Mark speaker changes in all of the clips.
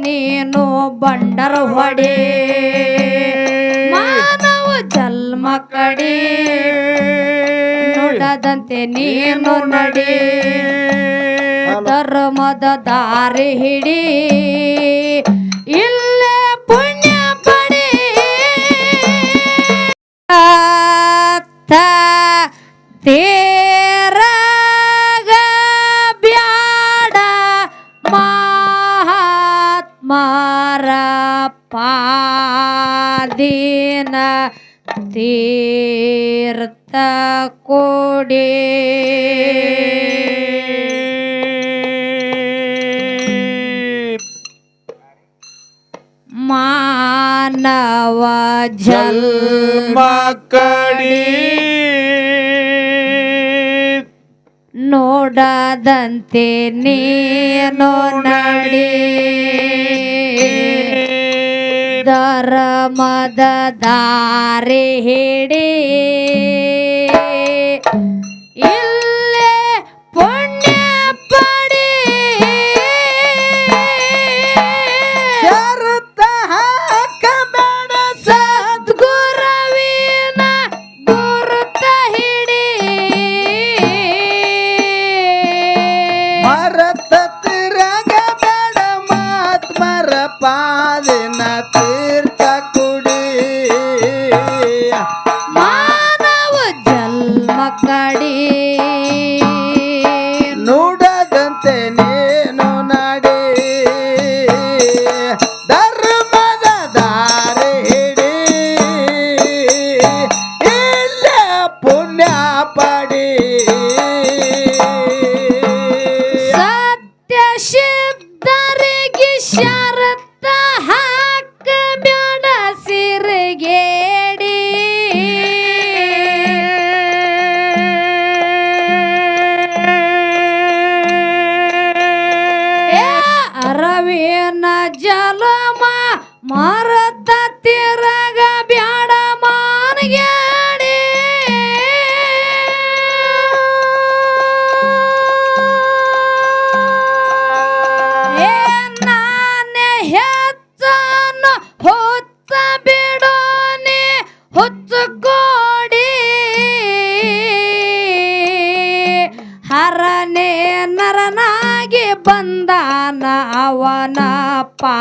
Speaker 1: ನೀನು ಬಂಡರ ಹೊಡೆ. ಮಾನವ ಜನ್ಮ ಕಡಿ. ನೋಡದಂತೆ ನೀನು ನಡೆ. ಧರ್ಮದ ದಾರಿ ಹಿಡಿ. ಇಲ್ಲೇ ಪುಣ್ಯ ಪಡಿ. ತೀ ತೀರ್ಥ ಕೊಡಿ. ಮಾನವ
Speaker 2: ಜಲ್ಮ ಕಡಿ ನೋಡದಂತೆ ನೀನು ನಡಿ. ಧರ್ಮದ ದಾರೆ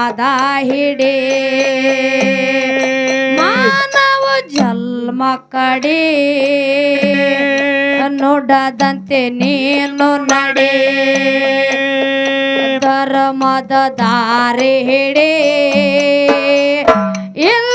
Speaker 1: ಪಾದ ಹಿಡೇ. ಮಾನವ ಜನ್ಮ ಕಡೆ. ನೋಡದಂತೆ ನೀನು ನಡೆ. ಧರ್ಮದ ದಾರಿ ಹಿಡೇ. ಇಲ್ಲ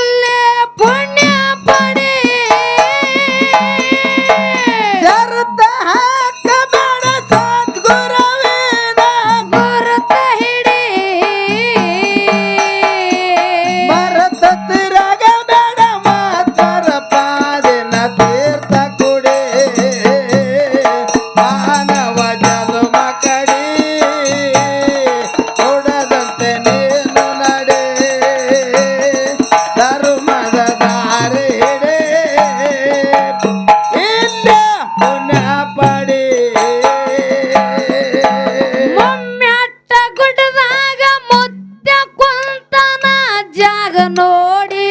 Speaker 2: ಕಣ್ಣಾಗ ನೋಡಿ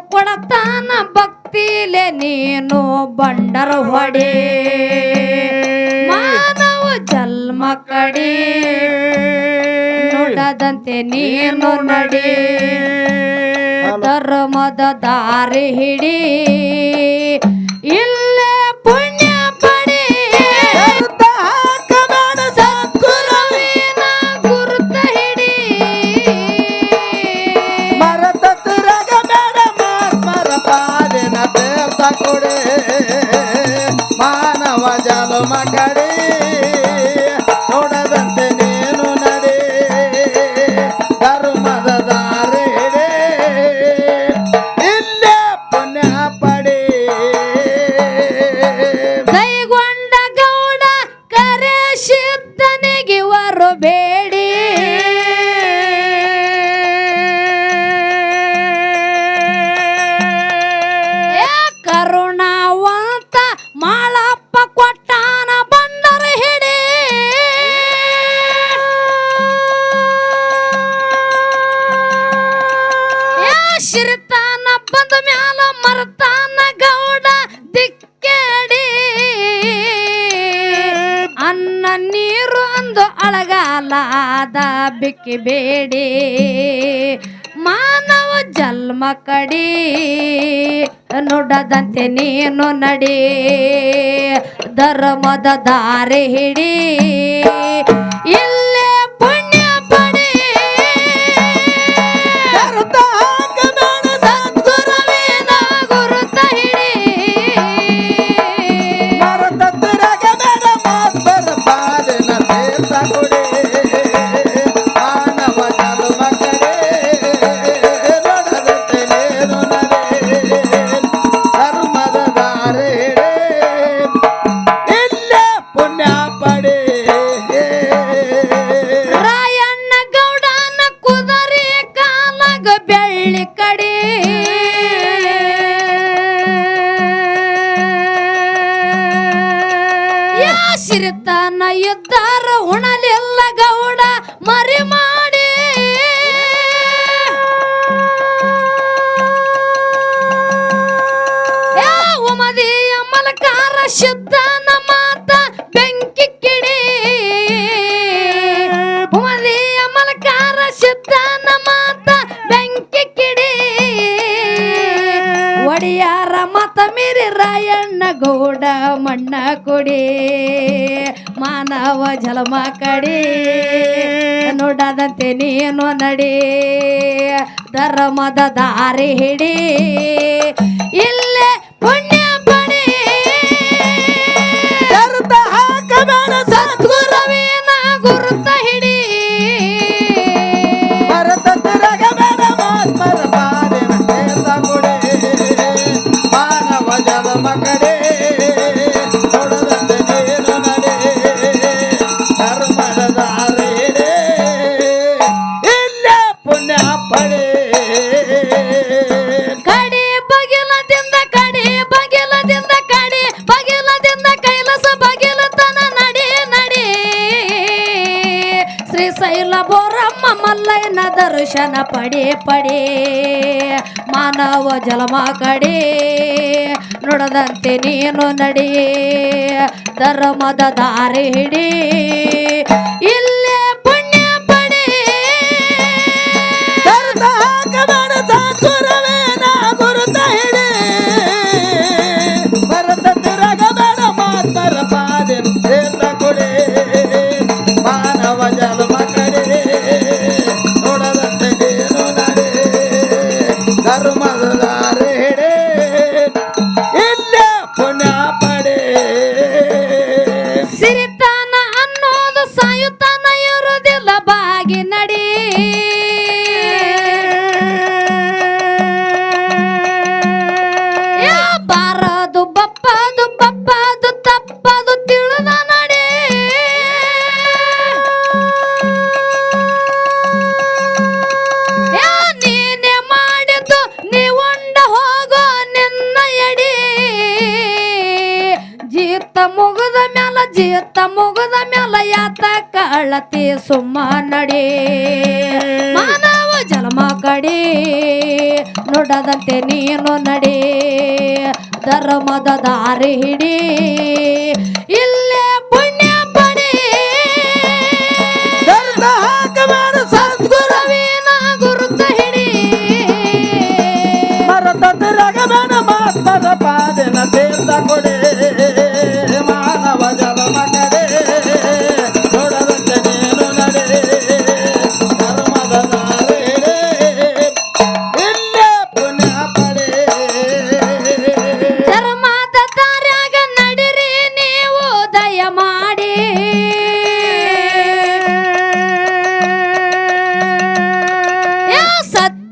Speaker 1: ಕೊಡತಾನ ಭಕ್ತಿಲೆ ನೀನು ಬಂಡರ ಹೊಡೆ. ಮಾನವ ಜನ್ಮ ಕಡೆ ನೋಡದಂತೆ ನೀನು ನಡೆ. ಧರ್ಮದ ದಾರಿ ಹಿಡಿ. ಶಿರಿತಾನ ಬಂದ ಮ್ಯಾಲ ಮರತಾನ ಗೌಡ ದಿಕ್ಕೇಡಿ. ಅನ್ನ ನೀರು ಅಂದು ಅಳಗಾಲಾದ ಬಿಕ್ಕಿಬೇಡಿ ಮಾನವ ಜನ್ಮ ಕಡಿ, ನೋಡದಂತೆ ನೀನು ನಡಿ. ಧರ್ಮದ ದಾರಿ ಹಿಡಿ. ಶುದ್ಧನ ಮಾತ ಬೆಂಕಿ ಕಿಡಿ. ಉಮದಿಯ ಅಮಲಕಾರ ಶುದ್ಧನ ಮಾತ ಬೆಂಕಿ ಕಿಡಿ. ಒಡಿಯಾರ ಮತ ಮೀರಿ ರಾಯಣ್ಣ ಗೌಡ ಮಣ್ಣ ಕೊಡಿ. ಮಾನವ ಜಲಮ ಕಡಿ. ನೋಡದಂತೆ ನೀನು ನಡಿ. ಧರ್ಮದ ದಾರಿ ಹಿಡಿ. ದರ್ಶನ ಪಡೆ ಪಡೆ ಮಾನವ ಜಲಮ ಕಡೆ ನೋಡದಂತೆ ನೀನು ನಡೆ ಧರ್ಮದ ದಾರಿ ಹಿಡಿ. ಮುಗಿದ ಮ್ಯಾಲ ಜೀತ ಮುಗದ ಮ್ಯಾಲ ಯಾತ ಕಳತಿ ಸುಮ್ಮ ನಡಿ. ಮಾನವ ಜನ್ಮ ಕಡಿ ನೋಡದಂತೆ ನೀನು ನಡಿ. ಧರ್ಮದ ದಾರಿ ಹಿಡಿ ಇಲ್ಲೇ ಪುಣ್ಯ ಪಡಿ.
Speaker 2: ಸದ್ಗುರುವಿನ
Speaker 1: ಗುರುತ ಹಿಡಿ.
Speaker 2: ಮರದ ಪಾದನ ತೀರ್ಥ ಕೊಡಿ.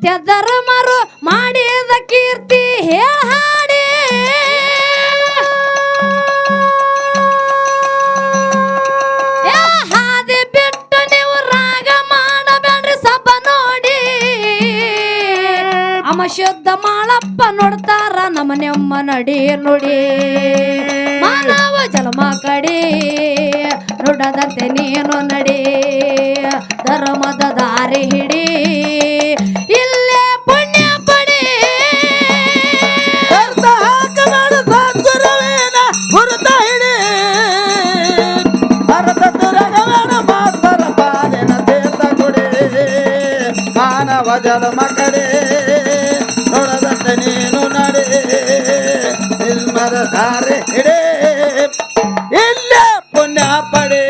Speaker 1: ಸತ್ಯ ಧರ್ಮರು ಮಾಡಿದ ಕೀರ್ತಿ ಹಾಡಿ. ಹಾದಿ ಬಿಟ್ಟು ನೀವು ರಾಗ ನೋಡಿ. ಮಾಳಪ್ಪ ನೋಡ್ತಾರ ನಮ್ಮ ನೆಮ್ಮ ನಡಿ ನುಡಿ. ಮಾನವ ಜನ್ಮ ಕಡಿ ನುಡದಂತೆ ನೀನು ನಡಿ. ಧರ್ಮದ ದಾರಿ
Speaker 2: ರಾಜನ ಮಗನೇ ನೋಡದಂತೆ ನೀನು ನಡೆ. ಇಲ್ಮರ ಧಾರೆ ಹಿಡೇ ಇಲ್ಲ ಪುಣ್ಯ ಪಡೆ.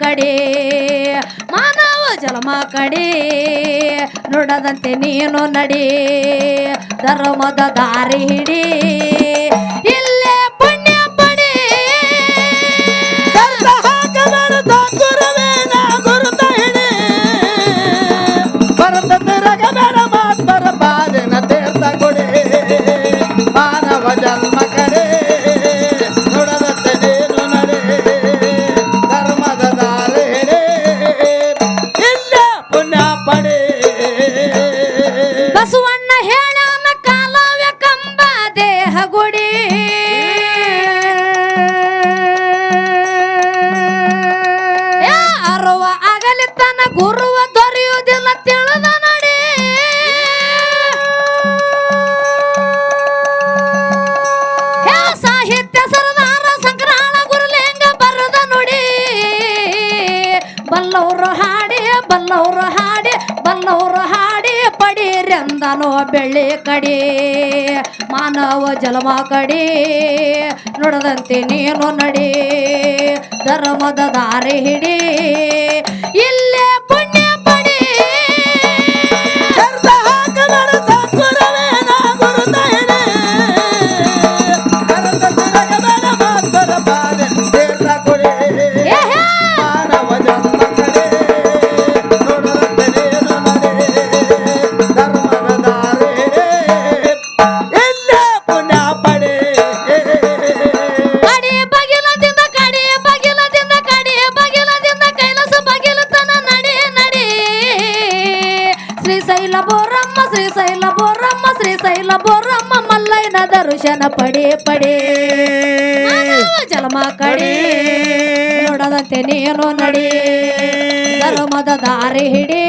Speaker 1: ಕಡೆ ಮಾನವ ಜಲಮ ಕಡೆ ನೋಡದಂತೆ ನೀನು ನಡೆ ಧರ್ಮದ ದಾರಿ ಹಿಡಿ ಇಲ್ಲ ತನ್ನ ಗುರುವ ನಾನು ಬೆಳ್ಳಿ ಕಡೆ ಮಾನವ ಜಲಮ ಕಡೆ ನೋಡದಂತೆ ನೀನು ನಡೆ ಧರ್ಮದ ದಾರಿ ಹಿಡಿ. ಇಲ್ಲೇ ಬೋರಮ್ಮ, ಶ್ರೀ ಶೈಲ ಬೋರಮ್ಮ, ಮಲ್ಲಯ್ಯನ ದರ್ಶನ ಪಡೇ ಪಡೇ. ಜಲಮ ಕಡೇ. ನೋಡದಂತೆ ನೀನು ನಡೆ. ಧರ್ಮದ ದಾರಿ ಹಿಡಿ.